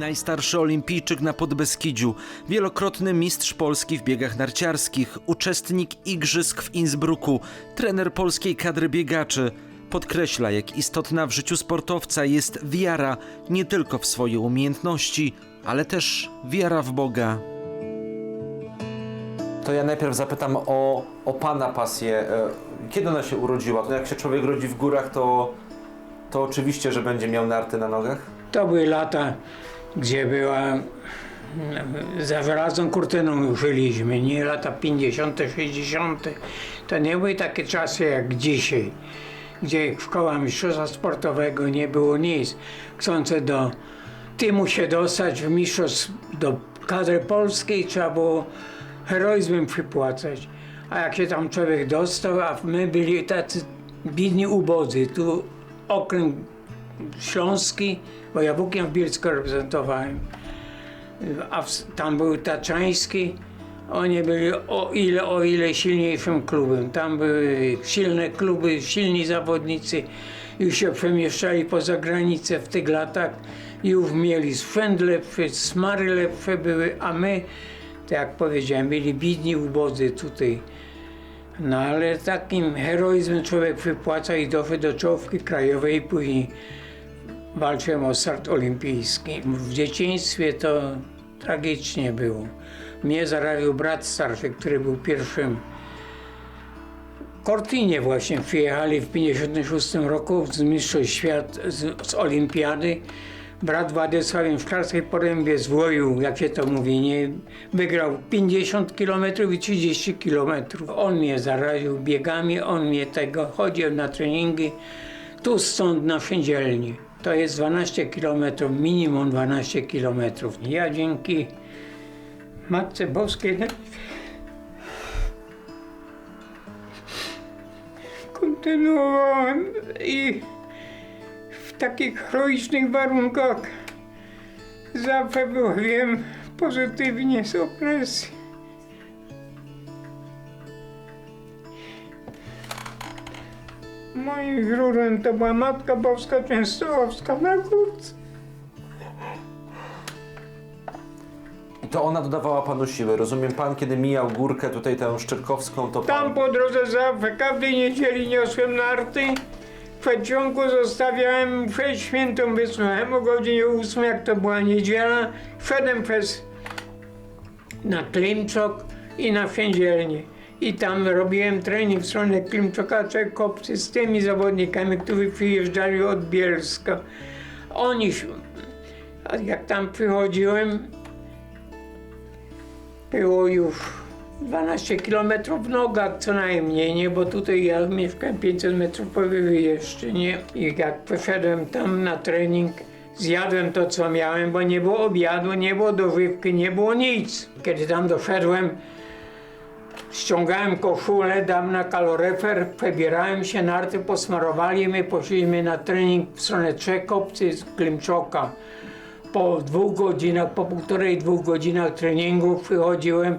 Najstarszy olimpijczyk na Podbeskidziu, wielokrotny mistrz Polski w biegach narciarskich, uczestnik igrzysk w Innsbrucku, trener polskiej kadry biegaczy. Podkreśla, jak istotna w życiu sportowca jest wiara nie tylko w swoje umiejętności, ale też wiara w Boga. To ja najpierw zapytam o, o Pana pasję. E, Kiedy ona się urodziła? To jak się człowiek rodzi w górach, to, to oczywiście, że będzie miał narty na nogach? To były lata, gdzie była mm, za żelazną kurtyną żyliśmy, nie lata 50., 60. To nie były takie czasy jak dzisiaj, gdzie szkoła mistrzostwa sportowego nie było nic. Chcące do tymu się dostać w mistrzostw do kadry polskiej trzeba było heroizmem przypłacać. A jak się tam człowiek dostał, a my byli tacy biedni ubodzy, tu okręg Śląski, bo ja Włókien Bielsko reprezentowałem. A tam był Taczański. Oni byli o ile, o ile silniejszym klubem. Tam były silne kluby, silni zawodnicy. Już się przemieszczali poza granicę w tych latach. Już mieli sprzęt lepszy, smary lepsze były, a my, tak jak powiedziałem, byli bidni ubodzy tutaj. No ale takim heroizmem człowiek wypłaca i doszedł do czołówki krajowej i później walczyłem o start olimpijski. W dzieciństwie to tragicznie było. Mnie zaraził brat starszy, który był pierwszym. Cortinie właśnie przyjechali w 56 roku z mistrzostw świat, z, z olimpiady. Brat Władysław w Szklarskiej Porębie zwoił, jak się to mówi, nie, wygrał 50 km i 30 km. On mnie zaraził biegami, on mnie tego, chodził na treningi, tu stąd na Szyndzielni. To jest 12 km, minimum 12 km. Ja dzięki Matce Boskiej kontynuowałem i w takich heroicznych warunkach zawsze byłem pozytywnie z opresji. Moim źródłem to była Matka Boska Częstochowska na górce. I to ona dodawała Panu siły. Rozumiem Pan, kiedy mijał górkę tutaj tę Szczerkowską, to Tam Pan... po drodze zawsze, każdej niedzieli niosłem narty. W przedsionku zostawiałem mszę świętą, wysłuchałem o godzinie 8, jak to była niedziela. Szedłem przez na Klimczok i na Wsiędzielnię. I tam robiłem trening w stronę Klimczoka, Czekopcy z tymi zawodnikami, którzy przyjeżdżali od Bielska. Oni, jak tam przychodziłem, było już 12 km w nogach co najmniej, nie? Bo tutaj ja mieszkam 500 metrów powyżej jeszcze, nie? I jak poszedłem tam na trening, zjadłem to, co miałem, bo nie było obiadu, nie było dożywki, nie było nic. Kiedy tam doszedłem, ściągałem koszulę, dam na kaloryfer, przebierałem się, narty posmarowali mnie, poszliśmy na trening w stronę Czekopcy z Klimczoka. Po dwóch godzinach, po półtorej, dwóch godzinach treningu przychodziłem,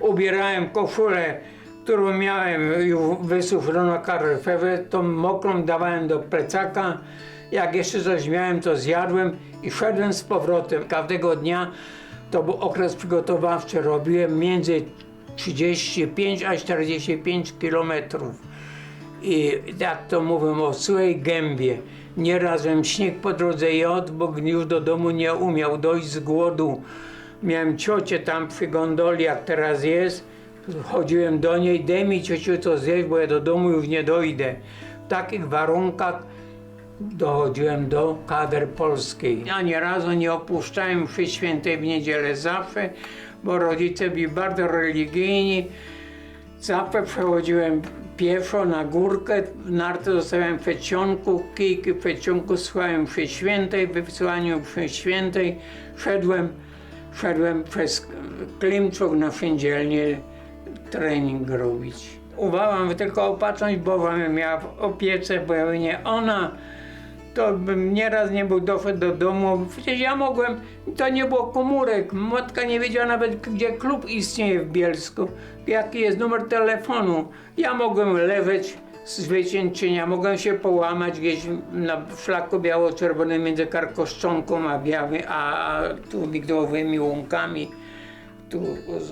ubierałem koszulę, którą miałem już wysuszoną na kaloryferze, tą mokrą dawałem do plecaka. Jak jeszcze coś miałem, to zjadłem i szedłem z powrotem. Każdego dnia to był okres przygotowawczy, robiłem między 35 a 45 kilometrów. I jak to mówią o suchej gębie. Nieraz śnieg po drodze jadł, bo już do domu nie umiał dojść z głodu. Miałem ciocię tam przy gondoli, jak teraz jest. Chodziłem do niej, daj mi ciociu co zjeść, bo ja do domu już nie dojdę. W takich warunkach dochodziłem do kader polskiej. Ani razu nie opuszczałem mszy świętej w niedzielę zawsze, bo rodzice byli bardzo religijni. Zawsze przechodziłem pieszo na górkę, narty zostawiałem w przedsionku, kijki w przedsionku słuchałem mszy świętej, w wysłaniu mszy świętej szedłem, szedłem przez Klimczuk na Szyndzielnię trening robić. Uważam, że tylko Boga mnie miała w opiece, bo nie ona, to bym nieraz nie był doszedł do domu. Przecież ja mogłem, to nie było komórek. Matka nie wiedziała nawet, gdzie klub istnieje w Bielsku, jaki jest numer telefonu. Ja mogłem leżeć z wycieńczenia. Mogłem się połamać gdzieś na szlaku biało-czerwonym między karkoszczonką a białym, a, a tu migdałowymi łąkami, tu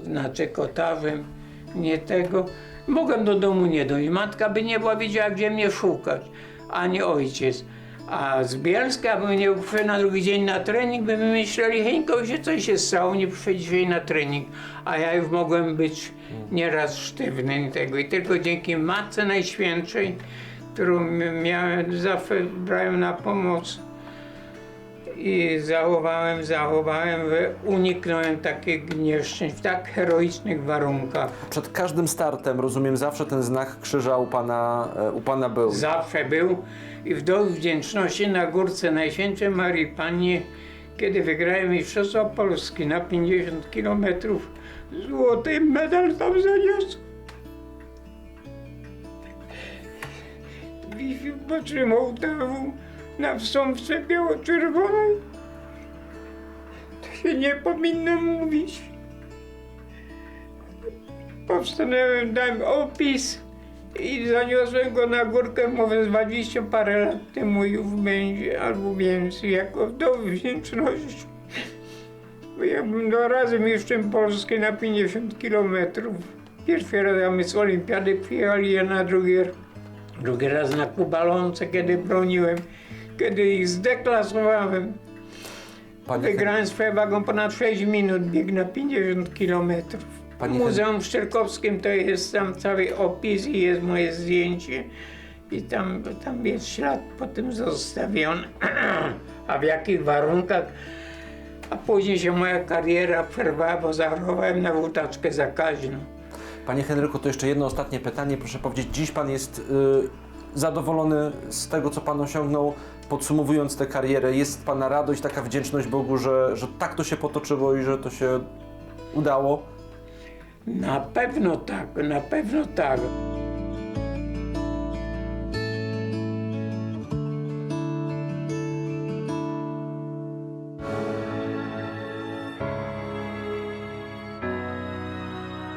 na czekotarzem. Nie tego. Mogłem do domu nie dojść. Matka by nie była wiedziała, gdzie mnie szukać, ani ojciec. A z Bielska, bym nie przyszedł na drugi dzień na trening, by myśleli, Heńko, się coś się stało, nie przyszedł dzisiaj na trening. A ja już mogłem być nieraz sztywny tego. I tylko dzięki Matce Najświętszej, którą miałem, zawsze brałem na pomoc i zachowałem, zachowałem, uniknąłem takich nieszczęść w tak heroicznych warunkach. Przed każdym startem, rozumiem, zawsze ten znak krzyża u pana, e, u pana był. zawsze był i w dowód wdzięczności na górce Najświętszej Marii Pannie, kiedy wygrałem Mistrzostwo Polski na 50 km, złoty medal tam zaniósł. I otrzymał tam na wstąpce biało-czerwonej. To się nie powinno mówić. Powstanąłem, dałem opis i zaniosłem go na górkę, mówię, z 20 parę lat temu już będzie, albo więcej, jako do wdzięczności. Bo ja bym do razy mistrzem Polski na 50 kilometrów. Pierwszy raz my z olimpiady przyjechali, ja na drugi, drugi raz na kubalonce, kiedy broniłem, kiedy ich zdeklasowałem. Panie, Wygrałem z przewagą ponad 6 minut, bieg na 50 kilometrów. W Panie Muzeum Szczerkowskim to jest tam cały opis i jest moje zdjęcie. I tam, tam jest ślad po tym zostawiony. A w jakich warunkach? A później się moja kariera przerwała, bo zachorowałem na włótaczkę zakaźną. Panie Henryku, to jeszcze jedno ostatnie pytanie. Proszę powiedzieć, dziś pan jest y, zadowolony z tego, co pan osiągnął? Podsumowując tę karierę, jest pana radość, taka wdzięczność Bogu, że, że tak to się potoczyło i że to się udało? Na pewno tak, na pewno tak.